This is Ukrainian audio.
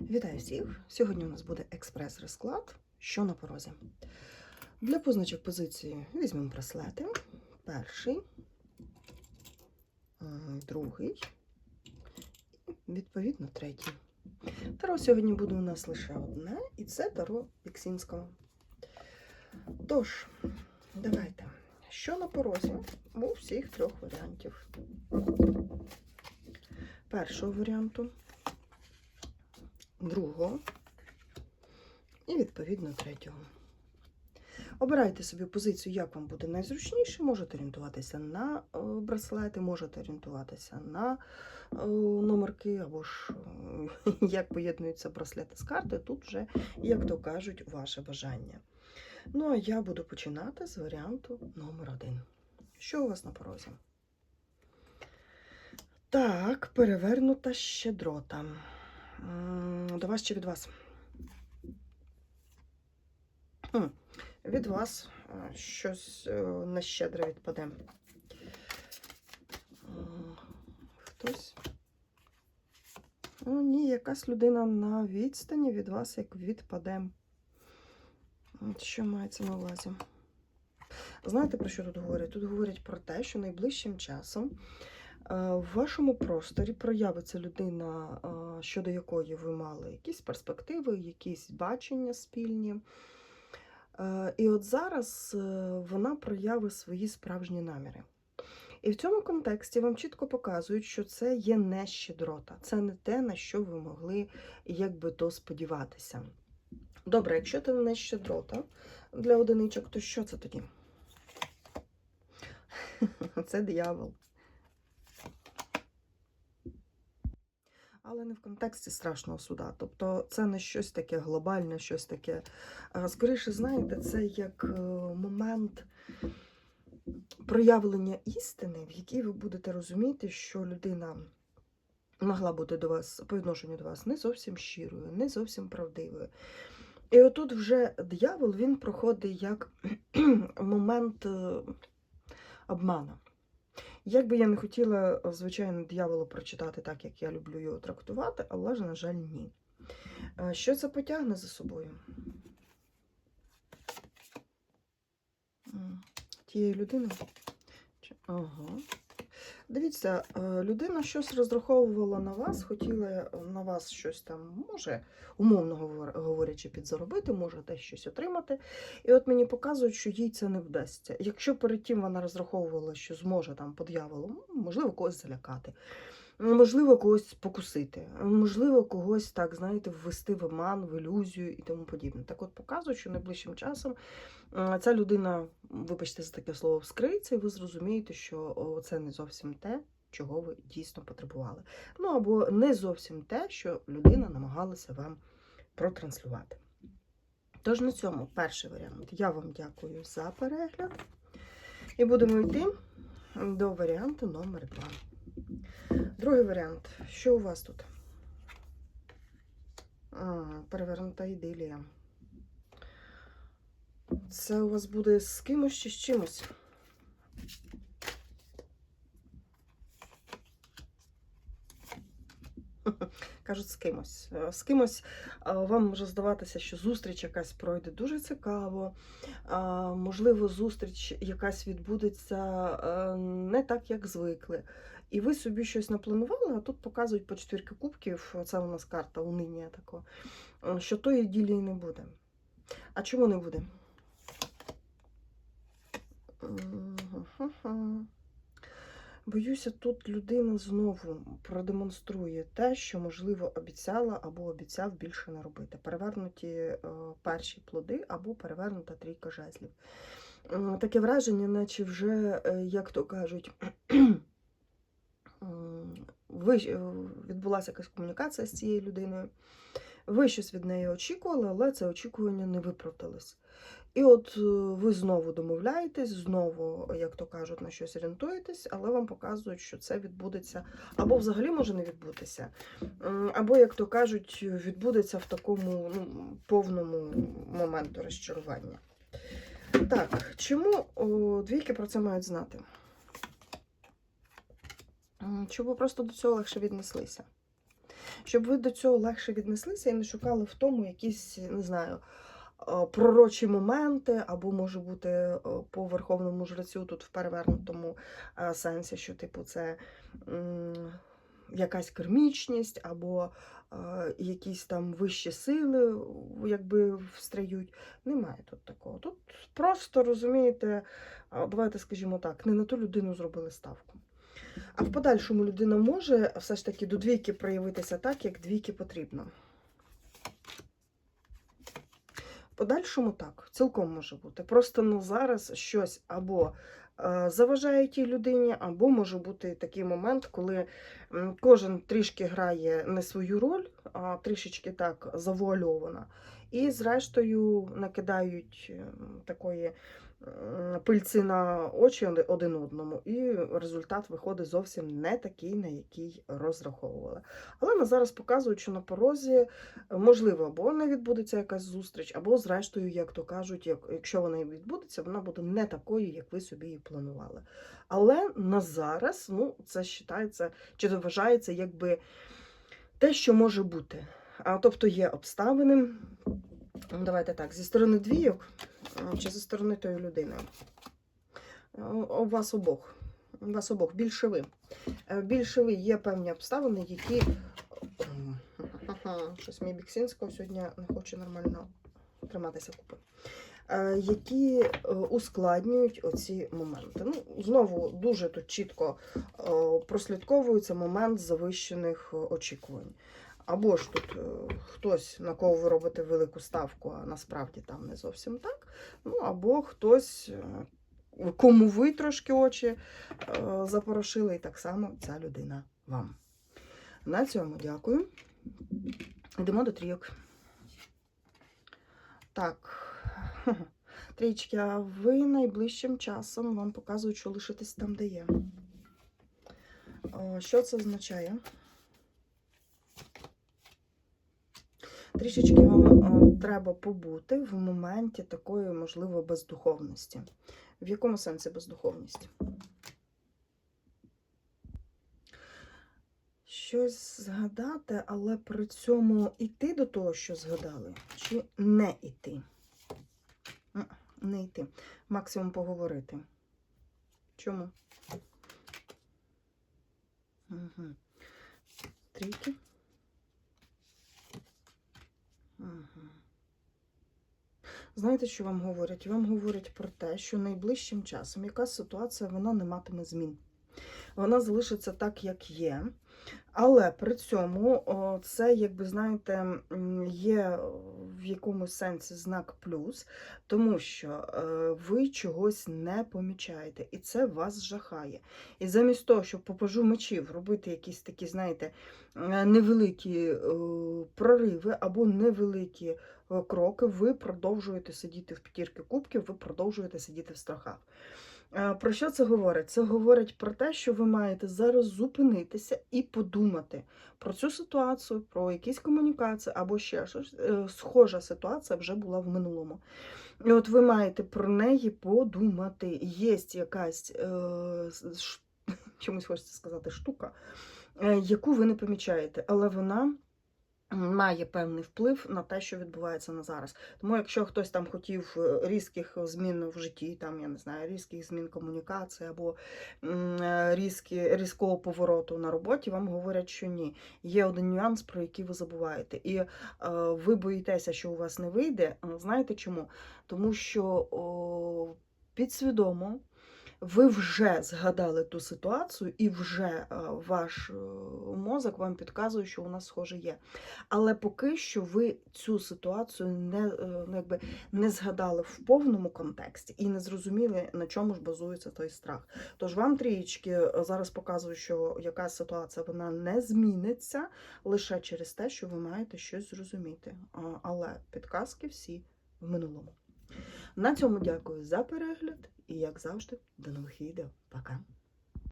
Вітаю всіх! Сьогодні у нас буде експрес-розклад, що на порозі. Для позначок позиції візьмемо браслети. Перший, другий, і, відповідно, третій. Таро сьогодні буде у нас лише одне, і це таро Піксінського. Тож, давайте. Що на порозі у всіх трьох варіантів. Першого варіанту другого і, відповідно, третього. Обирайте собі позицію, як вам буде найзручніше. Можете орієнтуватися на е, браслети, можете орієнтуватися на е, номерки, або ж е, як поєднуються браслети з карти. Тут вже, як то кажуть, ваше бажання. Ну, а я буду починати з варіанту номер один. Що у вас на порозі? Так, перевернута щедрота. До вас чи від вас? Від вас е, щось е, нещедре відпаде. Хтось. О, ні, якась людина на відстані від вас як відпаде. От Що мається на увазі? Знаєте, про що тут говорять? Тут говорять про те, що найближчим часом е, в вашому просторі проявиться людина, щодо якої ви мали якісь перспективи, якісь бачення спільні. Е, І от зараз е, вона проявить свої справжні наміри. І в цьому контексті вам чітко показують, що це є не щедрота, це не те, на що ви могли якби то сподіватися. Добре, якщо це не щедрота для одиничок, то що це тоді? Це диявол. Але не в контексті страшного суда. Тобто це не щось таке глобальне, щось таке. Скоріше, знаєте, це як е, момент проявлення істини, в якій ви будете розуміти, що людина могла бути до вас по відношенню до вас не зовсім щирою, не зовсім правдивою. І отут вже диявол він проходить як момент е, обмана. Як би я не хотіла, звичайно, дияволу прочитати так, як я люблю його трактувати, але ж, на жаль, ні. Е, Що це потягне за собою? Тієї людини? Ага. Дивіться, е, людина щось розраховувала на вас, хотіла на вас щось там, може, умовно говор- говорячи, підзаробити, може десь щось отримати. І от мені показують, що їй це не вдасться. Якщо перед тим вона розраховувала, що зможе там по дьяволу, можливо, когось залякати, можливо, когось покусити, можливо, когось так, знаєте, ввести в оман, в ілюзію і тому подібне. Так от показують, що найближчим часом е, ця людина, вибачте за таке слово, вскриється, і ви зрозумієте, що це не зовсім те, чого ви дійсно потребували. Ну або не зовсім те, що людина намагалася вам протранслювати. Тож на цьому перший варіант. Я вам дякую за перегляд. І будемо йти до варіанту номер 2. Другий варіант. Що у вас тут? А, перевернута ідилія. Це у вас буде з кимось чи з чимось? Кажуть, з кимось. Е, З кимось е, вам може здаватися, що зустріч якась пройде дуже цікаво. Можливо, зустріч якась відбудеться е, не так, як звикли. І ви собі щось напланували, а тут показують по четвірки кубків, це у нас карта униння е, що тої ділі не буде. А чому не буде? Боюся, тут людина знову продемонструє те, що, можливо, обіцяла або обіцяв більше не робити. Перевернуті е, перші плоди або перевернута трійка жезлів. Таке враження, наче вже, е, як то кажуть, ви, е, відбулася якась комунікація з цією людиною. Ви щось від неї очікували, але це очікування не виправдалось. І от е, ви знову домовляєтесь, знову, як то кажуть, на щось орієнтуєтесь, але вам показують, що це відбудеться або взагалі може не відбутися, або, як то кажуть, відбудеться в такому ну, повному моменту розчарування. Так, чому двійки про це мають знати? Щоб ви просто до цього легше віднеслися. щоб ви до цього легше віднеслися і не шукали в тому якісь, не знаю, е, пророчі моменти, або може бути е, по верховному жрецю тут в перевернутому е, сенсі, що, типу, це якась кермічність, або е, якісь там вищі сили, якби встають. Немає тут такого. Тут просто розумієте, давайте скажімо так, не на ту людину зробили ставку. А в подальшому людина може все ж таки до двійки проявитися так, як двійки потрібно. В подальшому так, цілком може бути. Просто ну, зараз щось або е, заважає тій людині, або може бути такий момент, коли кожен трішки грає не свою роль, а трішечки так завуальована. І, зрештою, накидають такої пильці на очі один одному, і результат виходить зовсім не такий, на який розраховували. Але на зараз показують, що на порозі можливо або не відбудеться якась зустріч, або, зрештою, як то кажуть, як, якщо вона відбудеться, вона буде не такою, як ви собі її планували. Але на зараз ну, це вважається, чи вважається якби те, що може бути. А, тобто є обставини. Давайте так, зі сторони двійок чи зі сторони тої людини. У вас обох. У вас обох більше ви. Е, Більше ви є певні обставини, які. Щось мій Біксінського сьогодні не хоче нормально триматися купи. Е, Які е, ускладнюють оці моменти. Ну, знову дуже тут чітко е, прослідковується момент завищених е, очікувань. Або ж тут е, хтось, на кого ви робите велику ставку, а насправді там не зовсім так. Ну, або хтось, е, кому ви трошки очі е, запорошили, і так само ця людина вам. На цьому дякую. Йдемо до трійок. Так. Трічки, а ви найближчим часом вам показують, що лишитись там, де є. Що це означає? Трішечки вам е, треба побути в моменті такої, можливо, бездуховності. В якому сенсі бездуховність? Щось згадати, але при цьому йти до того, що згадали, чи не йти? Не йти. Максимум поговорити. Чому? Угу. Трійки. Знаєте, що вам говорять? Вам говорять про те, що найближчим часом якась ситуація вона не матиме змін. Вона залишиться так, як є. Але при цьому це, якби знаєте, є в якомусь сенсі знак плюс, тому що е, ви чогось не помічаєте, і це вас жахає. І замість того, щоб по пажу мечів робити якісь такі, знаєте, е, невеликі е, прориви або невеликі е, кроки, ви продовжуєте сидіти в п'ятірки кубків, ви продовжуєте сидіти в страхах. Про що це говорить? Це говорить про те, що ви маєте зараз зупинитися і подумати про цю ситуацію, про якісь комунікації або ще щось. Е, Схожа ситуація вже була в минулому. І от ви маєте про неї подумати. Є якась е, чомусь хочеться сказати штука, е, яку ви не помічаєте, але вона. Має певний вплив на те, що відбувається на зараз. Тому, якщо хтось там хотів е, різких змін в житті, там я не знаю, різких змін комунікації або е, різкі, різкого повороту на роботі, вам говорять, що ні. Є один нюанс, про який ви забуваєте. І е, ви боїтеся, що у вас не вийде. Е, Знаєте чому? Тому що о, підсвідомо ви вже згадали ту ситуацію, і вже е, ваш е, мозок вам підказує, що у нас схоже є. Але поки що ви цю ситуацію не, е, ну, якби, не згадали в повному контексті і не зрозуміли, на чому ж базується той страх. Тож вам трієчки зараз показую, що якась ситуація вона не зміниться лише через те, що ви маєте щось зрозуміти. Але підказки всі в минулому. На цьому дякую за перегляд і, як завжди, до нових відео. Пока!